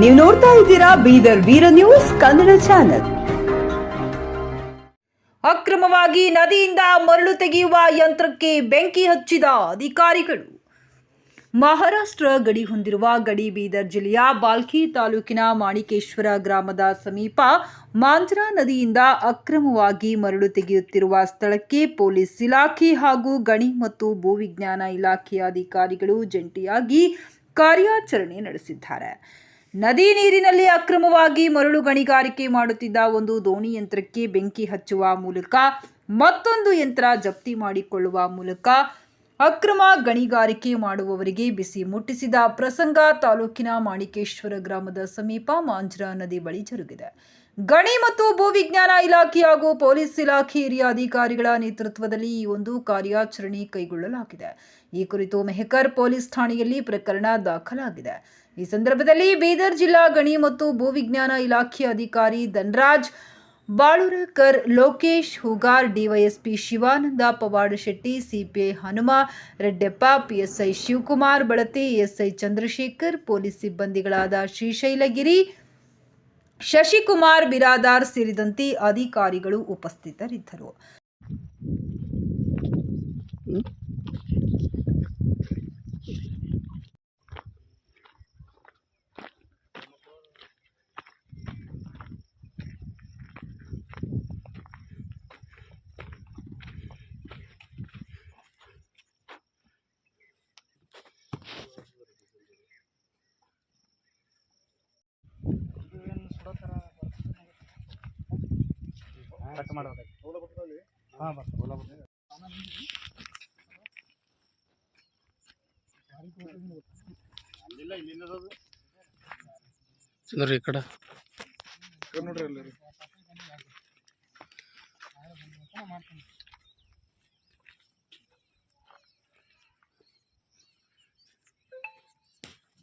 ನೀವು ನೋಡ್ತಾ ಇದ್ದೀರಾ ಬೀದರ್ ವೀರ ನ್ಯೂಸ್ ಕನ್ನಡ ಚಾನೆಲ್. ಅಕ್ರಮವಾಗಿ ನದಿಯಿಂದ ಮರಳು ತೆಗೆಯುವ ಯಂತ್ರಕ್ಕೆ ಬೆಂಕಿ ಹಚ್ಚಿದ ಅಧಿಕಾರಿಗಳು. ಮಹಾರಾಷ್ಟ್ರ ಗಡಿ ಹೊಂದಿರುವ ಗಡಿ ಬೀದರ್ ಜಿಲ್ಲೆಯ ಬಾಲ್ಕಿ ತಾಲೂಕಿನ ಮಾಣಿಕೇಶ್ವರ ಗ್ರಾಮದ ಸಮೀಪ ಮಾಂಜ್ರಾ ನದಿಯಿಂದ ಅಕ್ರಮವಾಗಿ ಮರಳು ತೆಗೆಯುತ್ತಿರುವ ಸ್ಥಳಕ್ಕೆ ಪೊಲೀಸ್ ಇಲಾಖೆ ಹಾಗೂ ಗಣಿ ಮತ್ತು ಭೂವಿಜ್ಞಾನ ಇಲಾಖೆಯ ಅಧಿಕಾರಿಗಳು ಜಂಟಿಯಾಗಿ ಕಾರ್ಯಾಚರಣೆ ನಡೆಸಿದ್ದಾರೆ. ನದಿ ನೀರಿನಲ್ಲಿ ಅಕ್ರಮವಾಗಿ ಮರಳು ಗಣಿಗಾರಿಕೆ ಮಾಡುತ್ತಿದ್ದ ಒಂದು ದೋಣಿ ಯಂತ್ರಕ್ಕೆ ಬೆಂಕಿ ಹಚ್ಚುವ ಮೂಲಕ ಮತ್ತೊಂದು ಯಂತ್ರ ಜಪ್ತಿ ಮಾಡಿಕೊಳ್ಳುವ ಮೂಲಕ ಅಕ್ರಮ ಗಣಿಗಾರಿಕೆ ಮಾಡುವವರಿಗೆ ಬಿಸಿ ಮುಟ್ಟಿಸಿದ ಪ್ರಸಂಗ ತಾಲೂಕಿನ ಮಾಣಿಕೇಶ್ವರ ಗ್ರಾಮದ ಸಮೀಪ ಮಾಂಜ್ರಾ ನದಿ ಬಳಿ ಜರುಗಿದೆ. ಗಣಿ ಮತ್ತು ಭೂವಿಜ್ಞಾನ ಇಲಾಖೆ ಹಾಗೂ ಪೊಲೀಸ್ ಇಲಾಖೆ ಹಿರಿಯ ಅಧಿಕಾರಿಗಳ ನೇತೃತ್ವದಲ್ಲಿ ಈ ಒಂದು ಕಾರ್ಯಾಚರಣೆ ಕೈಗೊಳ್ಳಲಾಗಿದೆ. ಈ ಕುರಿತು ಮೆಹಕರ್ ಪೊಲೀಸ್ ಠಾಣೆಯಲ್ಲಿ ಪ್ರಕರಣ ದಾಖಲಾಗಿದೆ. ಈ ಸಂದರ್ಭದಲ್ಲಿ ಬೀದರ್ ಜಿಲ್ಲಾ ಗಣಿ ಮತ್ತು ಭೂವಿಜ್ಞಾನ ಇಲಾಖೆ ಅಧಿಕಾರಿ Dhanraj Balurkar Lokesh Hugar, DYSP Shivanand, Pavada Shetty, CPI Hanuma, Reddeppa, PSI Shivakumar, Balati, SI Chandrashekhar, police ಸಿಬ್ಬಂದಿಗಳಾದ Shrishailagiri, Shashikumar, Biradar ಸೇರಿದಂತೆ ಅಧಿಕಾರಿಗಳು ಉಪಸ್ಥಿತರಿದ್ದರು. ಕಟ್ ಮಾಡ್ಬೇಕು ಹಾಂ ಬರ್ತದೆ ಚಂದ್ರ ಈ ಕಡೆ. ನೋಡ್ರಿ ಅಲ್ಲಿ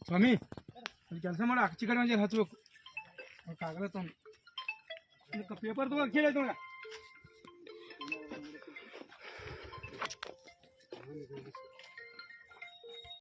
ಸ್ವಾಮಿ ಕೆಲಸ ಮಾಡಿ ಆಚೆ ಕಡೆ ಒಂಜಿ ಹಚ್ಬೇಕು ಕಾಗದ ತೊಗೊಂಡು ಇದಕ್ಕೆ ಪೇಪರ್ ತಗೋ ಕೇಳಿ ತೊಗೊಂಡ